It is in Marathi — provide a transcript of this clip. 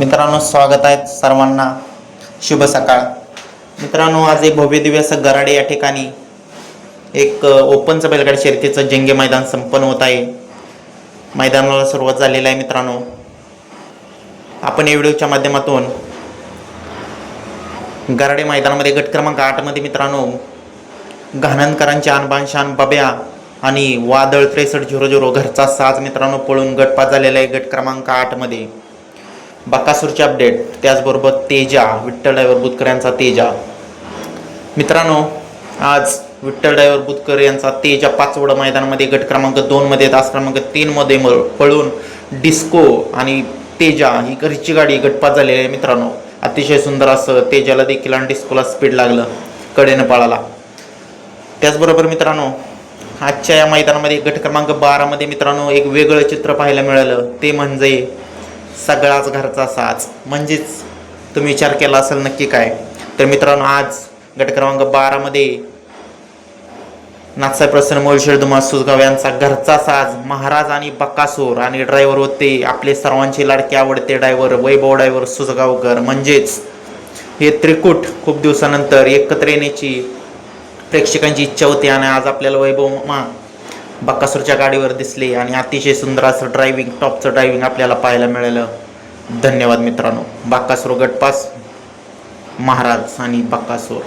मित्रांनो स्वागत आहे सर्वांना. शुभ सकाळ. मित्रांनो आज एक भव्य दिव्य असं गराडे या ठिकाणी एक ओपनचं बैलगाडी शर्यतीचं जंगे मैदान संपन्न होत आहे. मैदानाला सुरुवात झालेली आहे मित्रांनो. आपण या व्हिडिओच्या माध्यमातून गराडे मैदानामध्ये गट क्रमांक आठमध्ये मित्रांनो घाणनकरांच्या आणबान शान बब्या आणि वादळ त्रेसष्ट झिरो झिरो घरचा साज मित्रांनो पळून गटपात झालेला आहे गट क्रमांक आठमध्ये. बकासूरचे अपडेट त्याचबरोबर तेजा विठ्ठल डायवर बुतकर यांचा तेजा. मित्रांनो आज विठ्ठल डायवर बुतकर यांचा तेजा पाचवडा मैदानामध्ये गट क्रमांक दोनमध्ये तास क्रमांक तीनमध्ये म- पळून डिस्को आणि तेजा ही घरची गाडी गटपात झालेली आहे मित्रांनो. अतिशय सुंदर असं तेजाला देखील आणि डिस्कोला स्पीड लागलं कडेनं पळाला. त्याचबरोबर मित्रांनो आजच्या या मैदानामध्ये गट क्रमांक बारामध्ये मित्रांनो एक वेगळं चित्र पाहायला मिळालं. ते म्हणजे सगळाच घरचा साज. म्हणजेच तुम्ही विचार केला असेल नक्की काय? तर मित्रांनो आज गट क्रमांक बारामध्ये नाथसाहेब प्रसन्न मोलशेर दुमा सुजगाव यांचा घरचा साज महाराज आणि बक्कासूर आणि ड्रायव्हर होते आपले सर्वांचे लाडके आवडते ड्रायव्हर वैभव ड्रायव्हर सुजगावकर म्हणजेच हे त्रिकूट खूप दिवसानंतर एकत्र येण्याची प्रेक्षकांची इच्छा होती आणि आज आपल्याला वैभव मा बक्कासूरच्या गाडीवर दिसले आणि अतिशय सुंदर असं ड्रायव्हिंग टॉपचं ड्रायव्हिंग आपल्याला पाहायला मिळालं. धन्यवाद मित्रांनो. बक्कासूर गटपास महाराज आणि बक्कासूर.